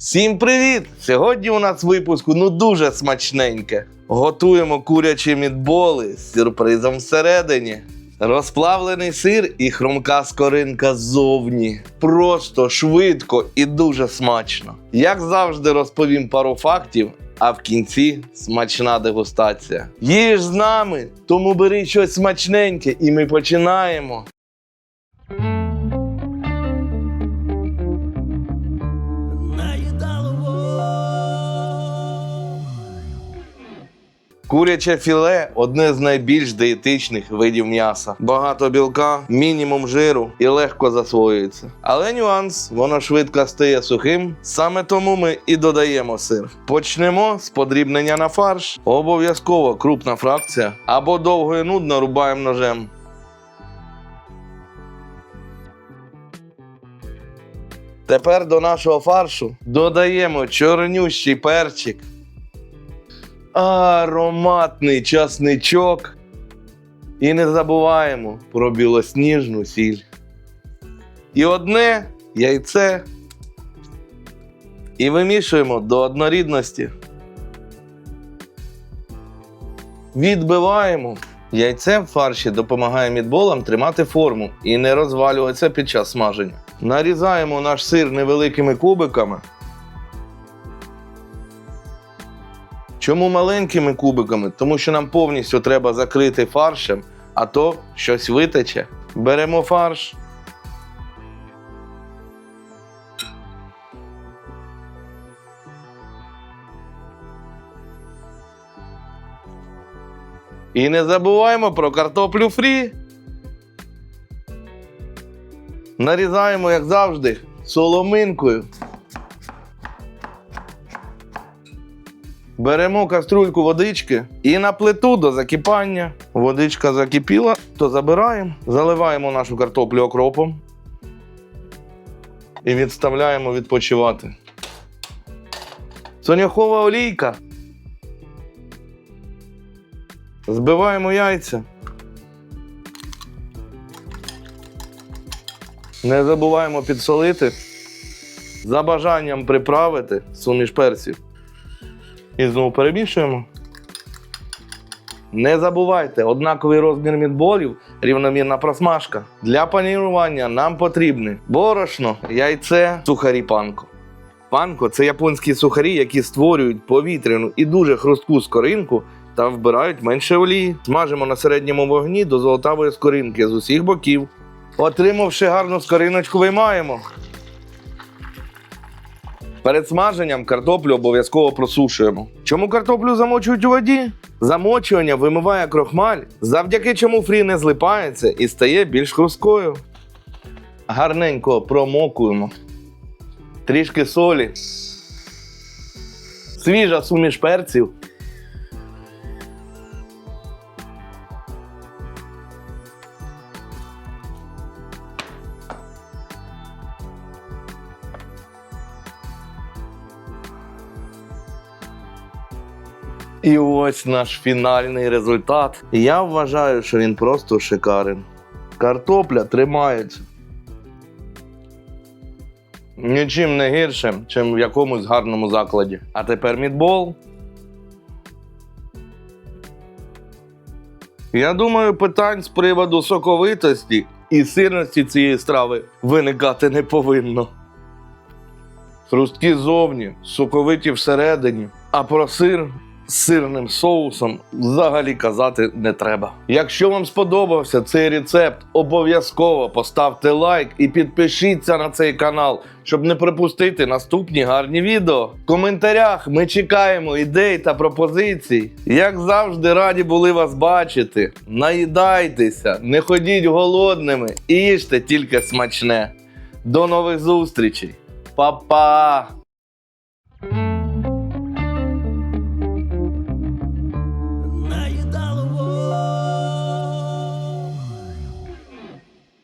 Всім привіт! Сьогодні у нас випуску ну дуже смачненьке. Готуємо курячі мідболи з сюрпризом всередині. Розплавлений сир і хрумка скоринка ззовні. Просто швидко і дуже смачно. Як завжди, розповім пару фактів, а в кінці смачна дегустація. Їж з нами, тому бери щось смачненьке, і ми починаємо. Куряче філе одне з найбільш диетичних видів м'яса. Багато білка, мінімум жиру і легко засвоюється. Але нюанс, воно швидко стає сухим. Саме тому ми і додаємо сир. Почнемо з подрібнення на фарш. Обов'язково крупна фракція або довго і нудно рубаємо ножем. Тепер до нашого фаршу додаємо чорнющий перчик ароматний часничок. І не забуваємо про білосніжну сіль. І одне яйце. І вимішуємо до однорідності. Відбиваємо. Яйце в фарші допомагає мідболам тримати форму і не розвалюватися під час смаження. Нарізаємо наш сир невеликими кубиками. Чому маленькими кубиками? Тому що нам повністю треба закрити фаршем, а то щось витече. Беремо фарш. І не забуваємо про картоплю фрі. Нарізаємо, як завжди, соломинкою. Беремо каструльку водички і на плиту до закипання. Водичка закипіла, то забираємо, заливаємо нашу картоплю окропом і відставляємо відпочивати. Соняхова олійка. Збиваємо яйця. Не забуваємо підсолити. За бажанням приправити суміш перців. І знову перемішуємо. Не забувайте, однаковий розмір мідболів, рівномірна просмажка. Для панірування нам потрібне борошно, яйце, сухарі панко. Панко це японські сухарі, які створюють повітряну і дуже хрустку скоринку та вбирають менше олії. Смажимо на середньому вогні до золотавої скоринки з усіх боків. Отримавши гарну скориночку, виймаємо. Перед смаженням картоплю обов'язково просушуємо. Чому картоплю замочують у воді? Замочування вимиває крохмаль, завдяки чому фрі не злипається і стає більш хрусткою. Гарненько промокуємо. Трішки солі. Свіжа суміш перців. І ось наш фінальний результат. Я вважаю, що він просто шикарен. Картопля тримається. Нічим не гірше, ніж в якомусь гарному закладі. А тепер мідбол. Я думаю, питань з приводу соковитості і сирності цієї страви виникати не повинно. Хрусткі зовні, соковиті всередині, а про сир з сирним соусом взагалі казати не треба. Якщо вам сподобався цей рецепт, обов'язково поставте лайк і підпишіться на цей канал, щоб не пропустити наступні гарні відео. В коментарях ми чекаємо ідей та пропозицій. Як завжди, раді були вас бачити. Наїдайтеся, не ходіть голодними і їжте тільки смачне. До нових зустрічей! Па-па!